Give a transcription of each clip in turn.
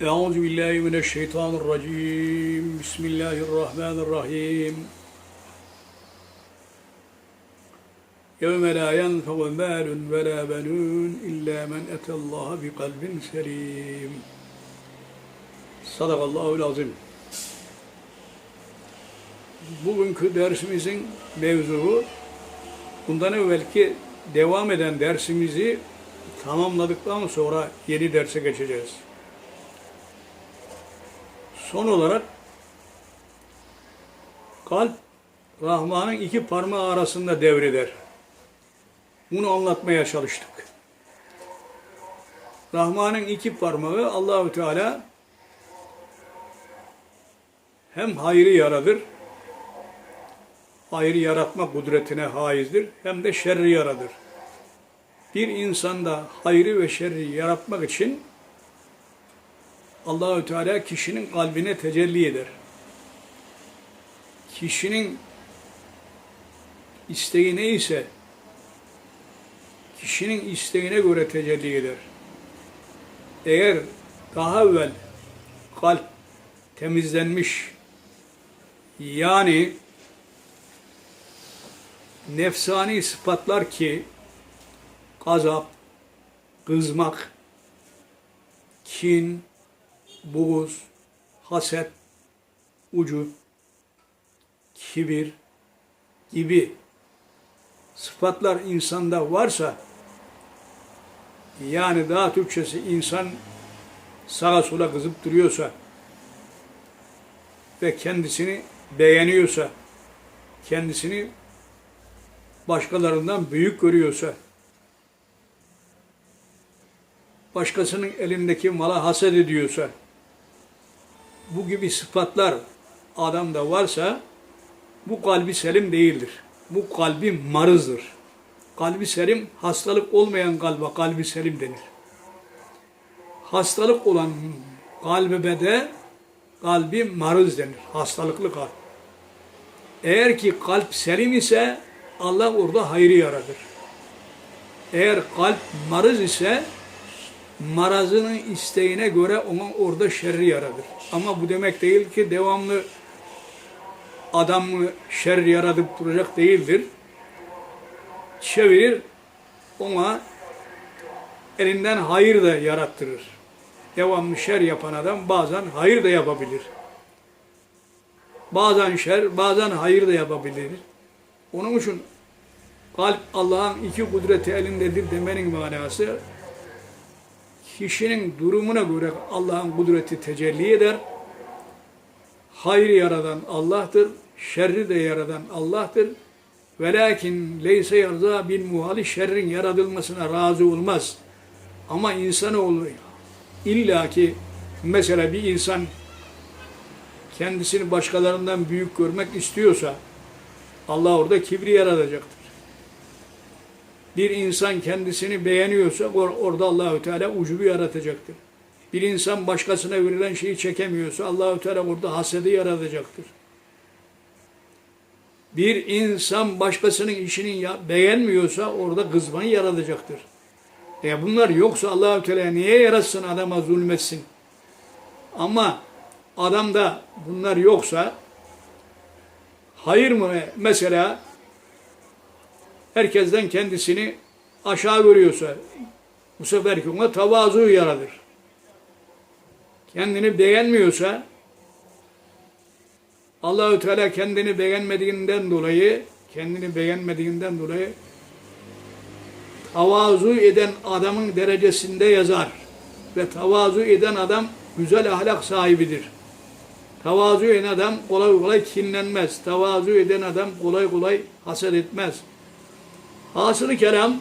Euzu billahi mineşşeytanirracim. Bismillahirrahmanirrahim. Yevme la yenfe'u malun ve la benun illa men etallaha bi kalbin selim. Sadakallahul azim. Bugünkü dersimizin mevzuu bundan evvelki devam eden dersimizi tamamladıktan sonra yeni derse geçeceğiz. Son olarak kalp Rahman'ın iki parmağı arasında devreder. Bunu anlatmaya çalıştık. Rahman'ın iki parmağı Allahü Teala hem hayrı yaradır, hayrı yaratma kudretine haizdir, hem de şerri yaradır. Bir insanda hayrı ve şerri yaratmak için Allahü Teala kişinin kalbine tecelli eder. Kişinin isteği neyse kişinin isteğine göre tecelli eder. Eğer daha evvel kalp temizlenmiş yani nefsani sıfatlar ki gazap, kızmak, kin, buğuz, haset, ucu, kibir gibi sıfatlar insanda varsa yani daha Türkçesi insan sağa sola kızıp duruyorsa ve kendisini beğeniyorsa, kendisini başkalarından büyük görüyorsa, başkasının elindeki mala haset ediyorsa, bu gibi sıfatlar adamda varsa bu kalbi selim değildir. Bu kalbi marızdır. Kalbi selim hastalık olmayan kalbe kalbi selim denir. Hastalık olan kalbe de kalbi marız denir. Hastalıklı kalp. Eğer ki kalp selim ise Allah orada hayrı yaradır. Eğer kalp marız ise marazının isteğine göre ona orada şerri yaradır. Ama bu demek değil ki devamlı adamı şer yaratıp duracak değildir. Çevirir, ona elinden hayır da yarattırır. Devamlı şer yapan adam bazen hayır da yapabilir. Bazen şer, bazen hayır da yapabilir. Onun için kalp Allah'ın iki kudreti elindedir demenin manası kişinin durumuna göre Allah'ın kudreti tecelli eder. Hayrı yaradan Allah'tır, şerri de yaradan Allah'tır. Velakin leyse yarza bil muhali şerrin yaratılmasına razı olmaz. Ama insanoğlu illaki mesela bir insan kendisini başkalarından büyük görmek istiyorsa Allah orada kibri yaratacaktır. Bir insan kendisini beğeniyorsa or- orada Allahü Teala ucubu yaratacaktır. Bir insan başkasına verilen şeyi çekemiyorsa Allahü Teala orada hasedi yaratacaktır. Bir insan başkasının işini beğenmiyorsa orada kızmayı yaratacaktır. E bunlar yoksa Allahü Teala niye yaratsın adama zulmetsin? Ama adamda bunlar yoksa hayır mı mesela herkesten kendisini aşağı görüyorsa bu seferki ona tavazu yaratır. Kendini beğenmiyorsa Allahü Teala kendini beğenmediğinden dolayı kendini beğenmediğinden dolayı tavazu eden adamın derecesinde yazar. Ve tavazu eden adam güzel ahlak sahibidir. Tavazu eden adam kolay kolay kinlenmez. Tavazu eden adam kolay kolay haset etmez. Hasılı kelam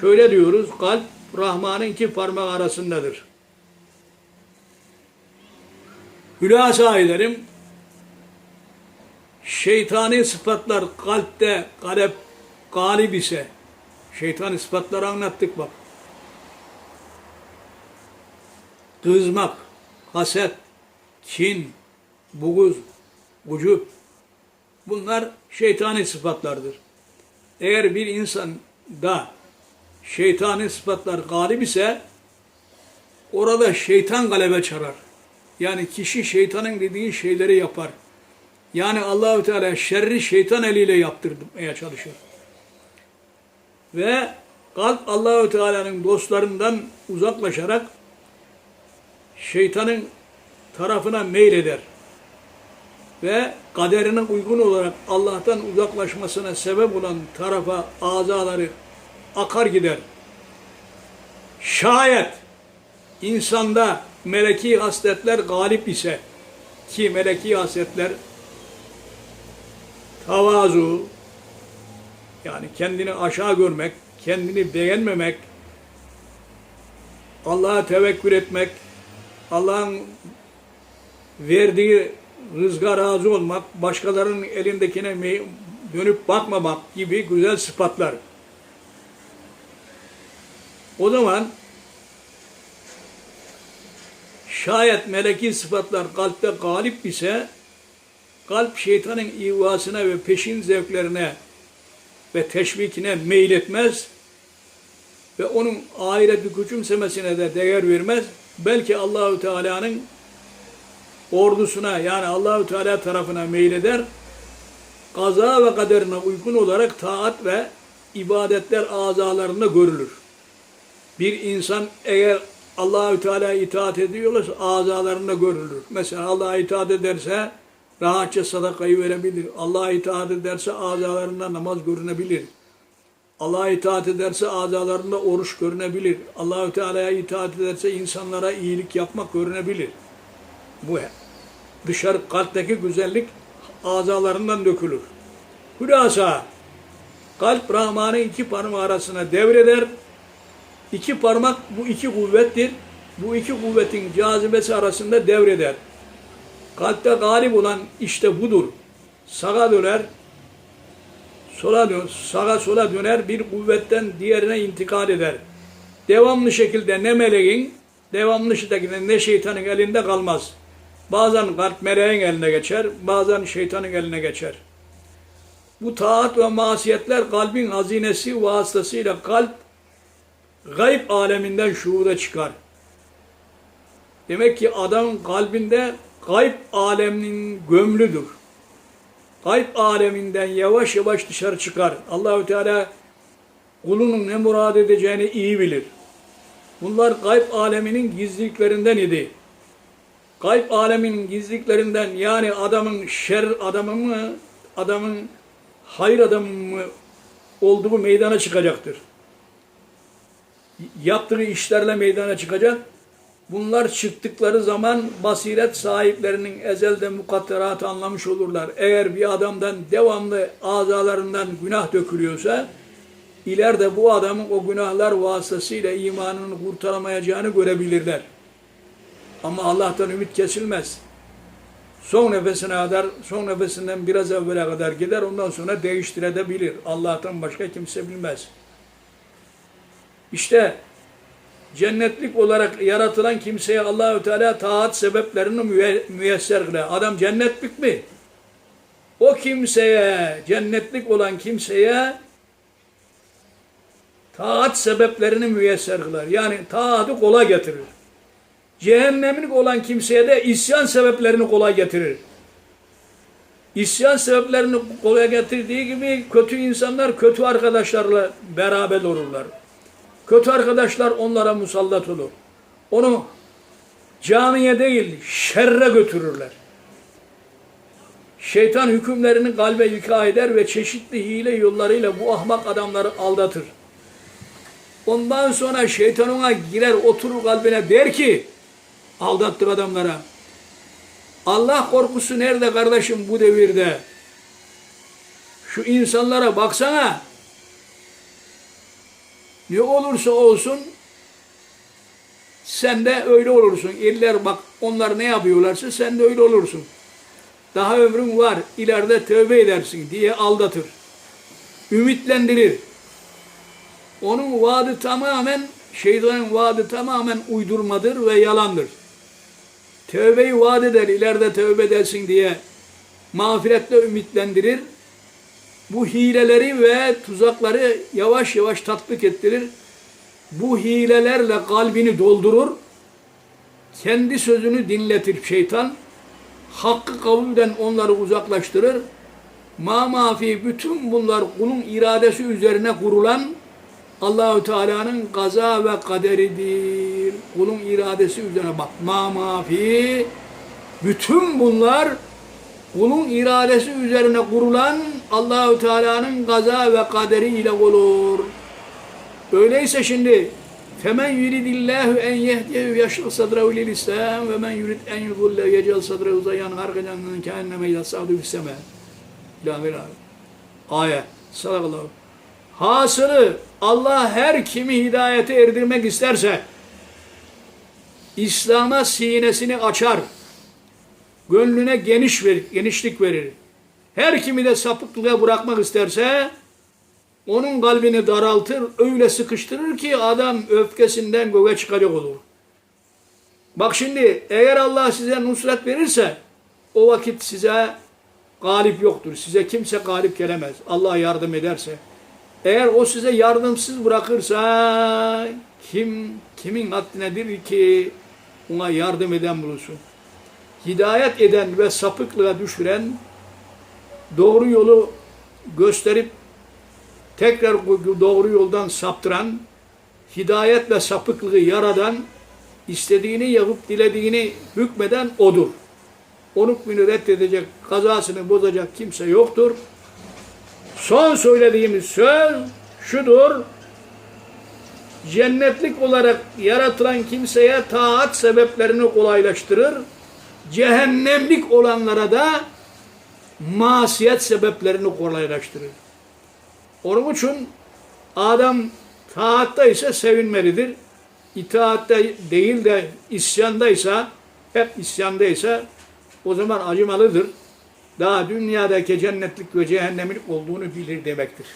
şöyle diyoruz. Kalp Rahman'ın iki parmak arasındadır. Hülasa ederim. Şeytani sıfatlar kalpte kalep galip ise şeytani sıfatları anlattık bak. Kızmak, haset, kin, buğuz, ucup bunlar şeytani sıfatlardır. Eğer bir insanda şeytani sıfatlar galip ise orada şeytan galebe çalar. Yani kişi şeytanın dediği şeyleri yapar. Yani Allahü Teala şerri şeytan eliyle yaptırmaya çalışır. Ve kalp Allahü Teala'nın dostlarından uzaklaşarak şeytanın tarafına meyleder. Ve kaderine uygun olarak Allah'tan uzaklaşmasına sebep olan tarafa azaları akar gider. Şayet insanda meleki hasletler galip ise ki meleki hasletler tavazu yani kendini aşağı görmek, kendini beğenmemek, Allah'a tevekkül etmek, Allah'ın verdiği rızka razı olmak, başkalarının elindekine dönüp bakmamak gibi güzel sıfatlar. O zaman şayet meleki sıfatlar kalpte galip ise kalp şeytanın ivasına ve peşin zevklerine ve teşvikine meyletmez ve onun ahireti küçümsemesine de değer vermez. Belki Allahü Teala'nın ordusuna yani Allahü Teala tarafına meyleder. Kaza ve kaderine uygun olarak taat ve ibadetler azalarında görülür. Bir insan eğer Allahü Teala'ya itaat ediyorsa azalarında görülür. Mesela Allah'a itaat ederse rahatça sadakayı verebilir. Allah'a itaat ederse azalarında namaz görünebilir. Allah'a itaat ederse azalarında oruç görünebilir. Allahü Teala'ya itaat ederse insanlara iyilik yapmak görünebilir. Bu dışarı kalpteki güzellik azalarından dökülür. Hülasa kalp Rahman'ın iki parmağı arasına devreder. İki parmak bu iki kuvvettir. Bu iki kuvvetin cazibesi arasında devreder. Kalpte galip olan işte budur. Sağa döner, sola dön, sağa sola döner bir kuvvetten diğerine intikal eder. Devamlı şekilde ne meleğin, devamlı şekilde ne şeytanın elinde kalmaz. Bazen kalp meleğin eline geçer, bazen şeytanın eline geçer. Bu taat ve masiyetler kalbin hazinesi vasıtasıyla kalp gayb aleminden şuura çıkar. Demek ki adamın kalbinde gayb aleminin gömlüdür. Gayb aleminden yavaş yavaş dışarı çıkar. Allahü Teala kulunun ne murad edeceğini iyi bilir. Bunlar gayb aleminin gizliliklerinden idi. Gayb aleminin gizliliklerinden yani adamın şer adamı mı, adamın hayır adamı mı olduğu meydana çıkacaktır. Yaptığı işlerle meydana çıkacak. Bunlar çıktıkları zaman basiret sahiplerinin ezelde mukadderatı anlamış olurlar. Eğer bir adamdan devamlı azalarından günah dökülüyorsa, ileride bu adamın o günahlar vasıtasıyla imanını kurtaramayacağını görebilirler. Ama Allah'tan ümit kesilmez. Son nefesine kadar, son nefesinden biraz evvele kadar gider, ondan sonra değiştirebilir. Allah'tan başka kimse bilmez. İşte cennetlik olarak yaratılan kimseye Allahü Teala taat sebeplerini müye- müyesser kılar. Adam cennetlik mi? O kimseye, cennetlik olan kimseye taat sebeplerini müyesser kılar. Yani taatı kolay getirir. Cehennemlik olan kimseye de isyan sebeplerini kolay getirir. İsyan sebeplerini kolay getirdiği gibi kötü insanlar kötü arkadaşlarla beraber olurlar. Kötü arkadaşlar onlara musallat olur. Onu camiye değil şerre götürürler. Şeytan hükümlerini kalbe yıka eder ve çeşitli hile yollarıyla bu ahmak adamları aldatır. Ondan sonra şeytan ona girer oturur kalbine der ki aldattık adamlara. Allah korkusu nerede kardeşim bu devirde? Şu insanlara baksana. Ne olursa olsun sen de öyle olursun. İller bak onlar ne yapıyorlarsa sen de öyle olursun. Daha ömrün var. ileride tövbe edersin diye aldatır. Ümitlendirir. Onun vaadi tamamen şeytanın vaadi tamamen uydurmadır ve yalandır. Tövbeyi vaat eder, ileride tövbe edersin diye mağfiretle ümitlendirir. Bu hileleri ve tuzakları yavaş yavaş tatbik ettirir. Bu hilelerle kalbini doldurur. kendi sözünü dinletir şeytan. Hakkı kavulden onları uzaklaştırır. Ma mafi bütün bunlar kulun iradesi üzerine kurulan Allahü Teala'nın kaza ve kaderidir. Kulun iradesi üzerine bak. Ma mafi bütün bunlar kulun iradesi üzerine kurulan Allahü Teala'nın kaza ve kaderi ile olur. Öyleyse şimdi femen yuridillahu en yehdiyehu yaşıl sadrahu lil İslam ve men yurid en yudulle yecel sadrahu zayan harkacan kâenneme yasadu fisseme. İlahi ilahi. Ayet. Sadakallahu. Hasılı Allah her kimi hidayete erdirmek isterse İslam'a sinesini açar. Gönlüne geniş verir, genişlik verir. Her kimi de sapıklığa bırakmak isterse onun kalbini daraltır, öyle sıkıştırır ki adam öfkesinden göğe çıkacak olur. Bak şimdi eğer Allah size nusret verirse o vakit size galip yoktur. Size kimse galip gelemez. Allah yardım ederse. Eğer o size yardımsız bırakırsa kim kimin haddinedir ki ona yardım eden bulunsun. Hidayet eden ve sapıklığa düşüren doğru yolu gösterip tekrar doğru yoldan saptıran, hidayet ve sapıklığı yaradan, istediğini yapıp dilediğini hükmeden odur. O hükmünü reddedecek, kazasını bozacak kimse yoktur. Son söylediğimiz söz şudur. Cennetlik olarak yaratılan kimseye taat sebeplerini kolaylaştırır. Cehennemlik olanlara da masiyet sebeplerini kolaylaştırır. Onun için adam taatta ise sevinmelidir. İtaatte değil de isyandaysa, hep isyandaysa o zaman acımalıdır. Daha dünyadaki cennetlik ve cehennemlik olduğunu bilir demektir.